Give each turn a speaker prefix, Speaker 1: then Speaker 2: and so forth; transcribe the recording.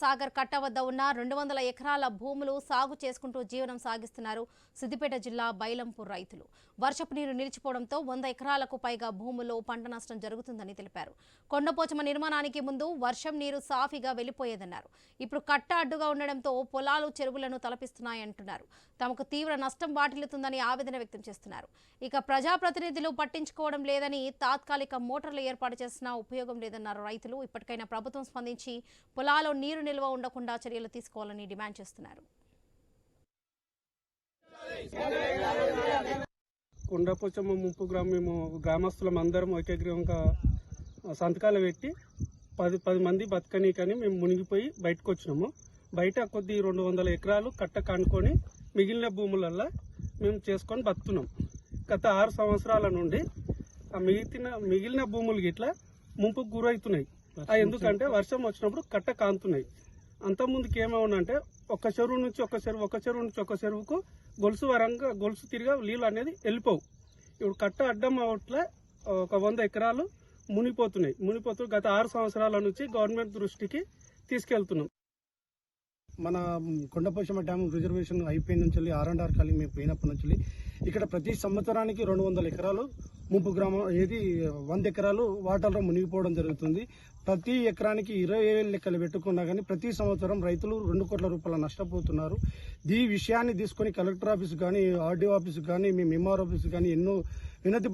Speaker 1: సాగర్ కట్ట వద్ద ఉన్న రెండు వందల ఎకరాల భూములు సాగు చేసుకుంటూ జీవనం సాగిస్తున్నారు సిద్దిపేట జిల్లా బైలంపూర్ రైతులు. వర్షపు నీరు నిలిచిపోవడంతో వంద ఎకరాలకు పైగా భూముల్లో పంట నష్టం జరుగుతుందని తెలిపారు. కొండపోచమ నిర్మాణానికి ముందు వర్షం నీరు సాఫీగా వెళ్ళిపోయేదన్నారు ఇప్పుడు కట్ట అడ్డుగా ఉండడంతో పొలాలు చెరువులను తలపిస్తున్నాయంటున్నారు. తమకు తీవ్ర నష్టం వాటిల్లుతుందని ఆవేదన వ్యక్తం చేస్తున్నారు. ఇక ప్రజాప్రతినిధులు పట్టించుకోవడం లేదని తాత్కాలిక మోటార్లు ఏర్పాటు చేసినా ఉపయోగం లేదన్నారు రైతులు. ఇప్పటికైనా ప్రభుత్వం స్పందించి పొలాల్లో నీరు నిల్వ ఉండకుండా చర్యలు తీసుకోవాలని డిమాండ్ చేస్తున్నారు.
Speaker 2: కొండపోచమ్మ ముంపు గ్రామం మేము గ్రామస్తులం అందరం ఏకగ్రీవంగా సంతకాలు పెట్టి పది పది మంది బతకనీకని మేము మునిగిపోయి బయటకు వచ్చినాము. బయట కొద్ది రెండు వందల ఎకరాలు కట్ట కానుకొని మిగిలిన భూములల్లో మేము చేసుకొని బతున్నాం గత ఆరు సంవత్సరాల నుండి ఆ మిగిలిన మిగిలిన భూములు గిట్లా ముంపుకు గురవుతున్నాయి ఎందుకంటే వర్షం వచ్చినప్పుడు కట్ట కాంతున్నాయి. అంత ముందుకి ఏమవునంటే ఒక చెరువు నుంచి ఒక చెరువు ఒక చెరువు నుంచి ఒక చెరువుకు గొలుసు వరంగా గొలుసు తిరిగా నీళ్ళు అనేది వెళ్ళిపోవు. ఇప్పుడు కట్ట అడ్డం అవట్లే ఒక వంద ఎకరాలు మునిపోతున్నాయి మునిపోతూ గత ఆరు సంవత్సరాల నుంచి గవర్నమెంట్ దృష్టికి తీసుకెళ్తున్నాం.
Speaker 3: మన కొండపోషమ్మ డ్యామ్ రిజర్వేషన్ అయిపోయిన నుంచి ఆర్ అండ్ ఆర్ కాలి మేము పోయినప్పటి నుంచి వెళ్ళి ఇక్కడ ప్రతి సంవత్సరానికి రెండు వందల ఎకరాలు ముంపు గ్రామం ఏది వంద ఎకరాలు వాటర్లో మునిగిపోవడం జరుగుతుంది. ప్రతి ఎకరానికి ఇరవై వేలు లెక్కలు పెట్టుకున్నా కానీ ప్రతి సంవత్సరం రైతులు రెండు కోట్ల రూపాయల నష్టపోతున్నారు. ఈ విషయాన్ని తీసుకొని కలెక్టర్ ఆఫీస్ కానీ ఆర్డీఓ ఆఫీస్ కానీ మేము ఎంఆర్ ఆఫీస్ కానీ ఎన్నో వినతి